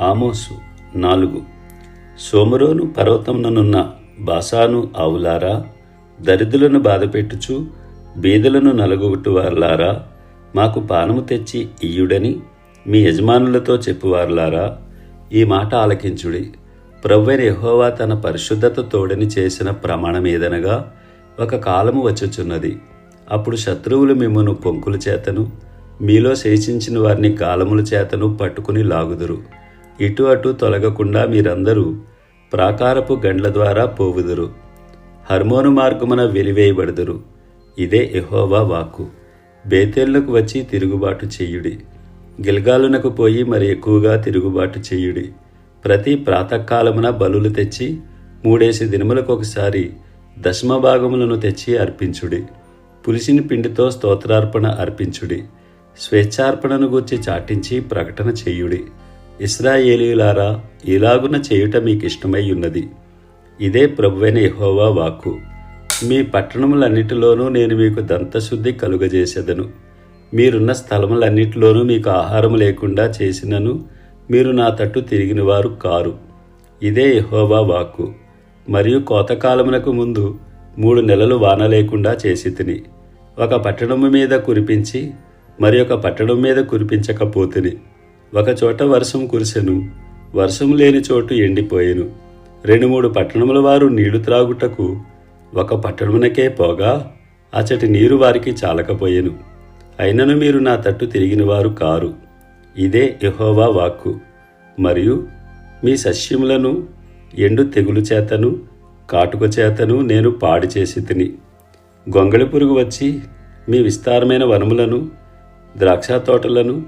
ఆమోసు నాలుగు. సోమరోను పర్వతంలోనున్న బాసాను ఆవులారా దరిద్రులను బాధపెట్టుచు బీదలను నలుగుట్టువారులారా మాకు పానము తెచ్చి ఇయ్యుడని మీ యజమానులతో చెప్పువార్లారా ఈ మాట ఆలకించుడి. ప్రవ్వైన యహోవా తన పరిశుద్ధత తోడని చేసిన ప్రమాణమేదనగా ఒక కాలము వచ్చుచున్నది. అప్పుడు శత్రువులు మిమ్మను పొంకుల చేతను మీలో శేషించిన వారిని కాలముల చేతను పట్టుకుని లాగుదురు. ఇటు అటు తొలగకుండా మీరందరూ ప్రాకారపు గండ్ల ద్వారా పోవుదురు. హర్మోను మార్గమున వెలివేయబడుదురు. ఇదే ఎహోవా వాక్కు. బేతేళ్ళకు వచ్చి తిరుగుబాటు చెయ్యుడి గిల్గాలునకు పోయి మరి ఎక్కువగా తిరుగుబాటు చెయ్యుడి ప్రతి ప్రాతకాలమున బలులు తెచ్చి మూడేసి దినములకు ఒకసారి దశమ భాగములను తెచ్చి అర్పించుడి. పులిసిన పిండితో స్తోత్రార్పణ అర్పించుడి. స్వేచ్ఛార్పణను గూర్చి చాటించి ప్రకటన చేయుడి. ఇస్రాయేలీలారా ఇలాగున చేయుట మీకు ఇష్టమై ఉన్నది. ఇదే ప్రభువైన యహోవా వాక్కు. మీ పట్టణములన్నిటిలోనూ నేను మీకు దంతశుద్ధి కలుగజేసేదను. మీరున్న స్థలములన్నిటిలోనూ మీకు ఆహారం లేకుండా చేసినను మీరు నా తట్టు తిరిగిన వారు కారు. ఇదే యహోవా వాక్కు. మరియు కోతకాలమునకు ముందు మూడు నెలలు వాన లేకుండా చేసి తిని ఒక పట్టణము మీద కురిపించి మరి ఒక పట్టణం మీద కురిపించకపోతిని. ఒకచోట వర్షం కురిసెను వర్షం లేని చోటు ఎండిపోయెను. రెండు మూడు పట్టణముల వారు నీళ్ళు త్రాగుటకు ఒక పట్టణమునకే పోగా అచటి నీరు వారికి చాలకపోయెను. అయినను మీరు నా తట్టు తిరిగిన వారు కారు. ఇదే యెహోవా వాక్కు. మరియు మీ సస్యములను ఎండు తెగులు చేతను కాటుక చేతను నేను పాడు చేసి తిని. గొంగళి పురుగు వచ్చి మీ విస్తారమైన వనములను ద్రాక్ష తోటలను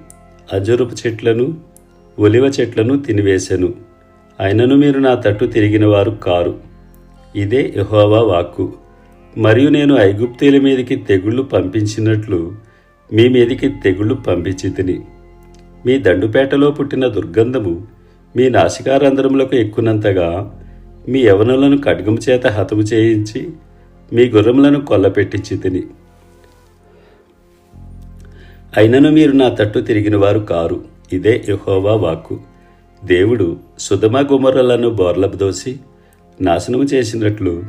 అజరుపు చెట్లను ఒలివ చెట్లను తినివేశెను అయినను మీరు నా తట్టు తిరిగిన వారు కారు. ఇదే యహోవా వాక్కు. మరియు నేను ఐగుప్తీల మీదకి తెగుళ్ళు పంపించినట్లు మీ మీదికి తెగుళ్ళు పంపించి తిని మీ దండుపేటలో పుట్టిన దుర్గంధము మీ నాసికారంధ్రములకు ఎక్కునంతగా మీ యవనులను ఖడ్గము చేత హతము చేయించి మీ గుర్రములను కొల్లపెట్టించి తిని అయినను మీరు నా తట్టు తిరిగిన వారు కారు. ఇదే యహోవా వాక్కు. దేవుడు సుధమ గుమర్రలను బోర్లపు దోసి నాశనము చేసినట్లు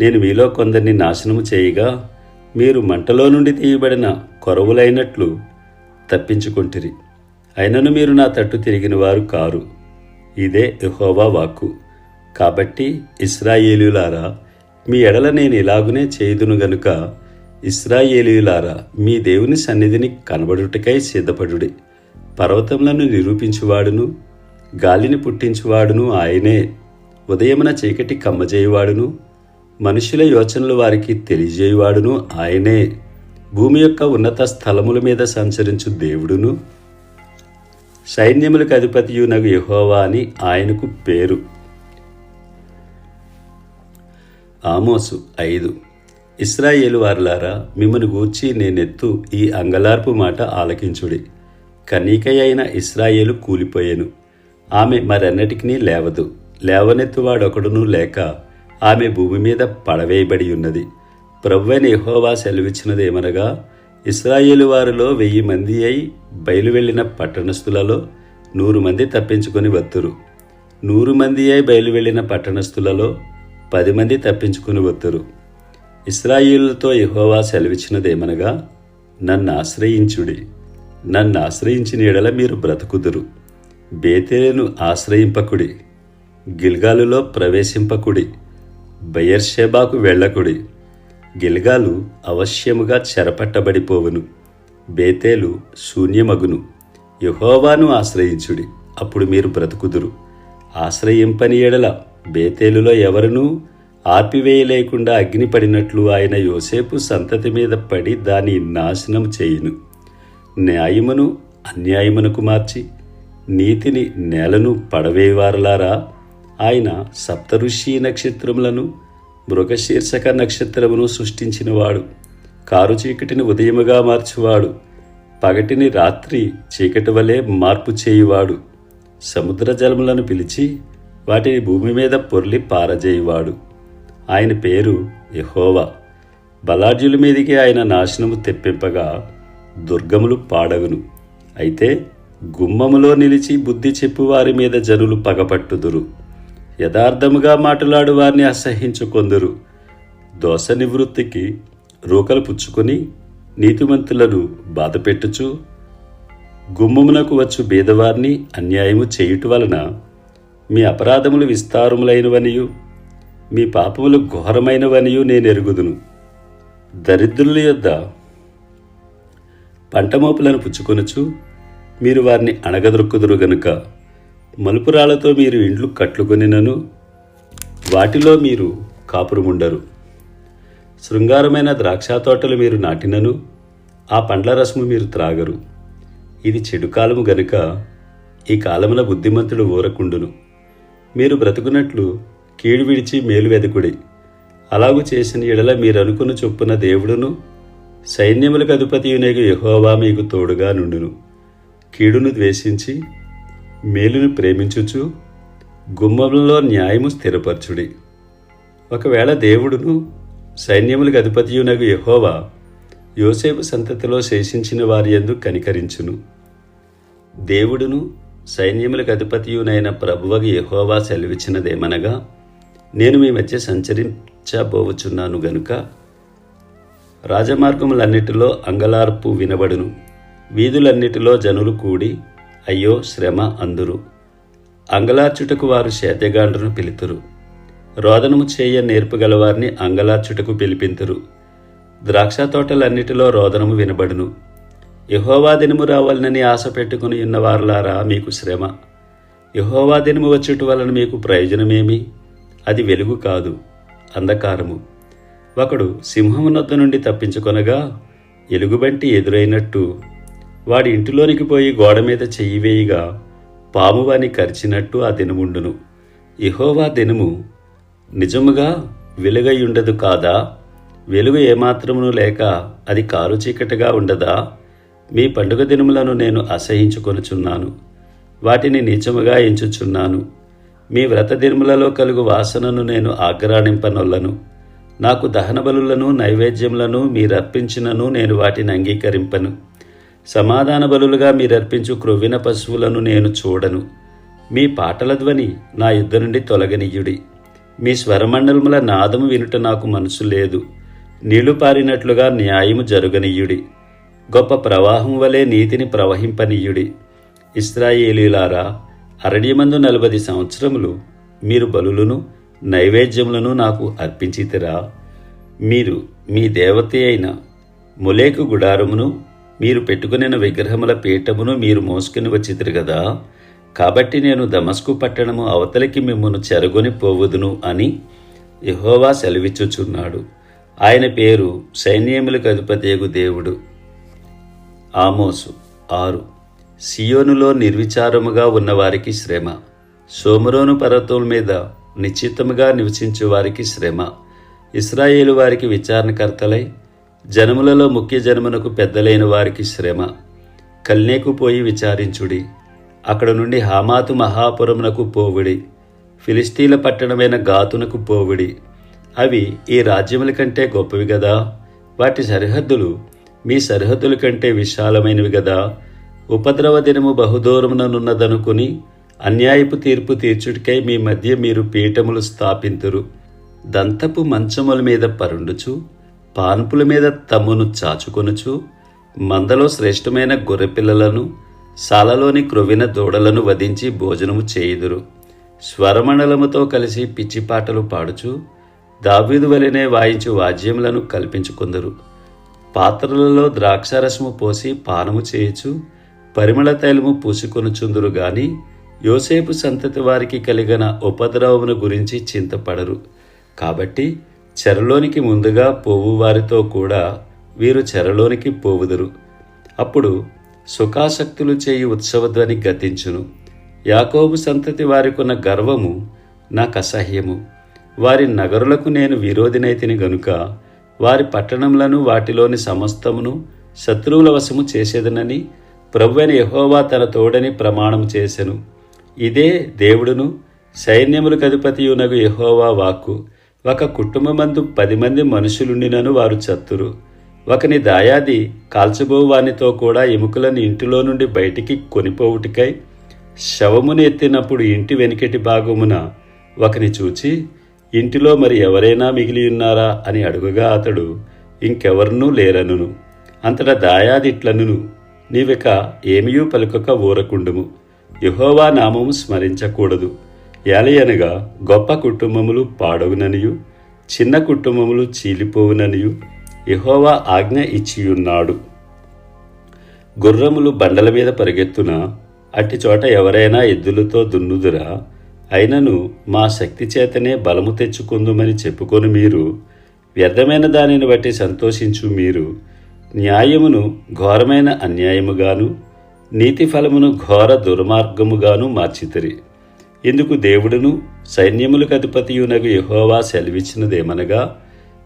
నేను మీలో కొందరిని నాశనము చేయగా మీరు మంటలో నుండి తీయబడిన కొరవులైనట్లు తప్పించుకుంటిరి. అయినను మీరు నా తట్టు తిరిగిన వారు కారు. ఇదే యహోవా వాక్కు. కాబట్టి ఇస్రాయేలులారా మీ ఎడల నేను ఇలాగునే చేయుదును గనుక ఇస్రాయేలీలారా మీ దేవుని సన్నిధిని కనబడుటకై సిద్ధపడుడి. పర్వతములను నిరూపించువాడును గాలిని పుట్టించువాడును ఆయనే. ఉదయమున చీకటి కమ్మజేయువాడును మనుషుల యోచనలు వారికి తెలియజేయువాడును ఆయనే. భూమి యొక్క ఉన్నత స్థలముల మీద సంచరించు దేవుడును. సైన్యములకు అధిపతియునగు యహోవా అని ఆయనకు పేరు. ఆమోసు ఐదు. ఇస్రాయేలు వారులారా మిమ్మను గూర్చి నేనెత్తు ఈ అంగలార్పు మాట ఆలకించుడి. కనీక అయిన ఇస్రాయేలు కూలిపోయెను. ఆమె మరెన్నటికి లేవదు. లేవనెత్తువాడొకడును లేక ఆమె భూమి మీద పడవేయబడి ఉన్నది. ప్రభువైన యెహోవా సెలవిచ్చినదేమనగా ఇస్రాయేలు వారిలో వెయ్యి మంది అయి బయలు వెళ్ళిన పట్టణస్థులలో నూరు మంది తప్పించుకొని వత్తురు. నూరు మంది అయి బయలు వెళ్ళిన పట్టణస్థులలో పది మంది తప్పించుకుని వత్తురు. ఇస్రాయేలుతో యహోవా సెలవిచ్చినదేమనగా నన్ను ఆశ్రయించుడి. నన్ను ఆశ్రయించిన ఎడల మీరు బ్రతుకుదురు. బేతేలను ఆశ్రయింపకుడి. గిల్గాలులో ప్రవేశింపకుడి. బయర్షేబాకు వెళ్ళకుడి. గిల్గాలు అవశ్యముగా చెరపట్టబడిపోవును. బేతేలు శూన్యమగును. యహోవాను ఆశ్రయించుడి. అప్పుడు మీరు బ్రతుకుదురు. ఆశ్రయింపని ఎడల బేతేలులో ఎవరునూ ఆర్పివేయలేకుండా అగ్ని పడినట్లు ఆయన యోసేపు సంతతి మీద పడి దాని నాశనం చేయును. న్యాయమును అన్యాయమునకు మార్చి నీతిని నేలను పడవేవారలారా. ఆయన సప్తఋషి నక్షత్రములను మృగశీర్షక నక్షత్రమును సృష్టించినవాడు. కారు చీకటిని ఉదయముగా మార్చువాడు. పగటిని రాత్రి చీకటి వలె మార్పు చేయువాడు. సముద్ర జలములను పిలిచి వాటిని భూమి మీద పొర్లి పారజేయువాడు. ఆయన పేరు యహోవా. బలాఢ్యుల మీదికి ఆయన నాశనము తెప్పింపగా దుర్గములు పాడగును. అయితే గుమ్మములో నిలిచి బుద్ధి చెప్పు వారి మీద జనులు పగపట్టుదురు. యథార్థముగా మాట్లాడు వారిని అసహించుకొందురు. దోష నివృత్తికి రూకలు పుచ్చుకొని నీతిమంతులను బాధపెట్టుచు గుమ్మమునకు వచ్చు బీదవారిని అన్యాయము చేయుట వలన మీ అపరాధములు విస్తారములైనవనియు మీ పాపములు ఘోరమైనవనియు నేను ఎరుగుదును దరిద్రుల యొద్ద పంటమోపులను పుచ్చుకొనుచు మీరు వారిని అణగదొక్కుదురు గనుక మలుపురాలతో మీరు ఇండ్లు కట్టుకొనినను వాటిలో మీరు కాపురముండరు. శృంగారమైన ద్రాక్ష తోటలు మీరు నాటినను ఆ పండ్ల రసము మీరు త్రాగరు. ఇది చెడు కాలము గనుక ఈ కాలమున బుద్ధిమంతుడు ఊరకుండును. మీరు బ్రతుకున్నట్లు కీడు విడిచి మేలు వెదకుడి. అలాగు చేసిన ఎడల మీరు అనుకున్న చొప్పున దేవుడును సైన్యములకు అధిపతియునేగు యహోవా మీకు తోడుగా నుండును. కీడును ద్వేషించి మేలును ప్రేమించుచు గుమ్మంలో న్యాయము స్థిరపరచుడి. ఒకవేళ దేవుడును సైన్యములకు అధిపతియునగు యహోవా యోసేపు సంతతిలో శేషించిన వారి యందు కనికరించును. దేవుడును సైన్యములకు అధిపతియునైన ప్రభువగు యహోవా సెలవిచ్చినదేమనగా నేను మీ మధ్య సంచరించబోవచున్నాను గనుక రాజమార్గములన్నిటిలో అంగలార్పు వినబడును. వీధులన్నిటిలో జనులు కూడి అయ్యో శ్రమ అందురు. అంగలార్చుటకు వారు శేతగాండ్రును పిలుతురు. రోదనము చేయ నేర్పుగలవారిని అంగలార్చుటకు పిలిపింతురు. ద్రాక్ష తోటలన్నిటిలో రోదనము వినబడును. యహోవా దినము రావాలనని ఆశ పెట్టుకుని ఉన్నవారులారా మీకు శ్రమ. యహోవా దినము వచ్చుట వలన మీకు ప్రయోజనమేమి? అది వెలుగు కాదు అంధకారము. ఒకడు సింహమునొద్ద నుండి తప్పించుకొనగా ఎలుగుబంటి ఎదురైనట్టు వాడి ఇంటిలోనికి పోయి గోడ మీద చెయ్యి వేయిగా పాము వాని కరిచినట్టు ఆ దినముండును. ఇహోవా దినము నిజముగా వెలుగయుండదు కాదా? వెలుగు ఏమాత్రమును లేక అది కారు చీకటిగా ఉండదా? మీ పండుగ దినములను నేను అసహించుకొనుచున్నాను వాటిని నీచముగా ఎంచుచున్నాను. మీ వ్రతదిర్ములలో కలుగు వాసనను నేను ఆగ్రాణింపనొల్లను నాకు దహన బలులను నైవేద్యములను మీరర్పించినను నేను వాటిని అంగీకరింపను. సమాధాన బలులుగా మీరర్పించు క్రొవ్విన పశువులను నేను చూడను. మీ పాటల ధ్వని నా యుద్ధ నుండి తొలగనియ్యుడి. మీ స్వరమండలముల నాదము వినుట నాకు మనసు లేదు. నీళ్ళు పారినట్లుగా న్యాయము జరుగనియ్యుడి. గొప్ప ప్రవాహం వలె నీతిని ప్రవహింపనీయుడి ఇస్రాయేలీలారా అరణ్యమందు నలభై సంవత్సరములు మీరు బలులను నైవేద్యములను నాకు అర్పించితిరా. మీరు మీ దేవత అయిన ములేకు గుడారమును మీరు పెట్టుకునిన విగ్రహముల పీఠమును మీరు మోసుకుని వచ్చితిరు కదా కాబట్టి నేను దమస్కు పట్టణము అవతలికి మిమ్మను చెరగొని పోవుదును అని యహోవా సెలవిచ్చుచున్నాడు. ఆయన పేరు సైన్యములకు అధిపతియగు దేవుడు. ఆమోసు ఆరు. సియోనులో నిర్విచారముగా ఉన్నవారికి శ్రమ సోమరోను పర్వతం మీద నిశ్చితముగా నివసించు వారికి శ్రమ ఇస్రాయేలు వారికి విచారణకర్తలై జనములలో ముఖ్య జనమునకు పెద్దలైన వారికి శ్రమ కల్నేకు పోయి విచారించుడి అక్కడ నుండి హామాతు మహాపురమునకు పోవుడి ఫిలిస్తీన్ల పట్టణమైన గాతునకు పోవుడి. అవి ఈ రాజ్యముల కంటే గొప్పవి కదా వాటి సరిహద్దులు మీ సరిహద్దుల కంటే విశాలమైనవి కదా ఉపద్రవ దినము బహుదూరముననున్నదనుకుని అన్యాయపు తీర్పు తీర్చుటికై మీ మధ్య మీరు పీఠములు స్థాపింతురు. దంతపు మంచముల మీద పరుండుచు పాన్పుల మీద తమ్మును చాచుకొనుచు మందలో శ్రేష్టమైన గొర్రెపిల్లలను సాలలోని క్రొవిన దూడలను వధించి భోజనము చేయుదురు. స్వరమండలముతో కలిసి పిచ్చిపాటలు పాడుచు దావీదు వలెనే వాయించు వాద్యములను కల్పించుకుందరు. పాత్రలలో ద్రాక్షారసము పోసి పానము చేయుచు పరిమళ తైలము పూసుకొనుచుందురు గాని యోసేపు సంతతి వారికి కలిగిన ఉపద్రవమును గురించి చింతపడరు. కాబట్టి చెరలోనికి ముందుగా పోవు వారితో కూడా వీరు చెరలోనికి పోవుదురు. అప్పుడు సుఖాసక్తులు చేయి ఉత్సవధ్వని గతించును. యాకోబు సంతతి వారికున్న గర్వము నాకు అసహ్యము వారి నగరులకు నేను విరోధినైతిని గనుక వారి పట్టణములను వాటిలోని సమస్తమును శత్రువుల వశము చేసేదనని ప్రభువైన యహోవా తన తోడని ప్రమాణం చేసెను. ఇదే దేవుడును సైన్యములకు అధిపతియునగు యహోవా వాక్కు. ఒక కుటుంబమందు పది మంది మనుషులుండినను వారు చత్తురు. ఒకని దాయాది కాల్చబోవానితో కూడా ఎముకలను ఇంటిలో నుండి బయటికి కొనిపోవుటికై శవమును ఎత్తినప్పుడు ఇంటి వెనుకటి భాగమున ఒకని చూచి ఇంటిలో మరి ఎవరైనా మిగిలి ఉన్నారా? అని అడుగగా అతడు ఇంకెవరినూ లేరనును. అంతటా దాయాదిట్లనును నీవిక ఏమియూ పలుకక ఊరకుండుము. యహోవా నామము స్మరించకూడదు. ఏలయనగా గొప్ప కుటుంబములు పాడవుననియు చిన్న కుటుంబములు చీలిపోవుననియు యహోవా ఆజ్ఞ ఇచ్చియున్నాడు. గుర్రములు బండల మీద పరిగెత్తున అట్టి చోట ఎవరైనా ఎద్దులతో దున్నుదురా? అయినను మా శక్తి చేతనే బలము తెచ్చుకుందుమని చెప్పుకొని మీరు వ్యర్థమైన దానిని బట్టి సంతోషించు మీరు న్యాయమును ఘోరమైన అన్యాయముగాను నీతి ఫలమును ఘోర దుర్మార్గముగాను మార్చితిరి. ఇందుకు దేవుడును సైన్యములకు అధిపతియునగు యహోవా సెలవిచ్చినదేమనగా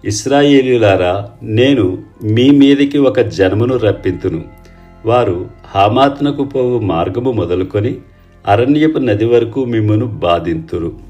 ఇస్రాయేలీలారా నేను మీ మీదికి ఒక జన్మను రప్పింతును. వారు హామాత్నకు పోవు మార్గము మొదలుకొని అరణ్యపు నది వరకు మిమ్మను బాధింతురు.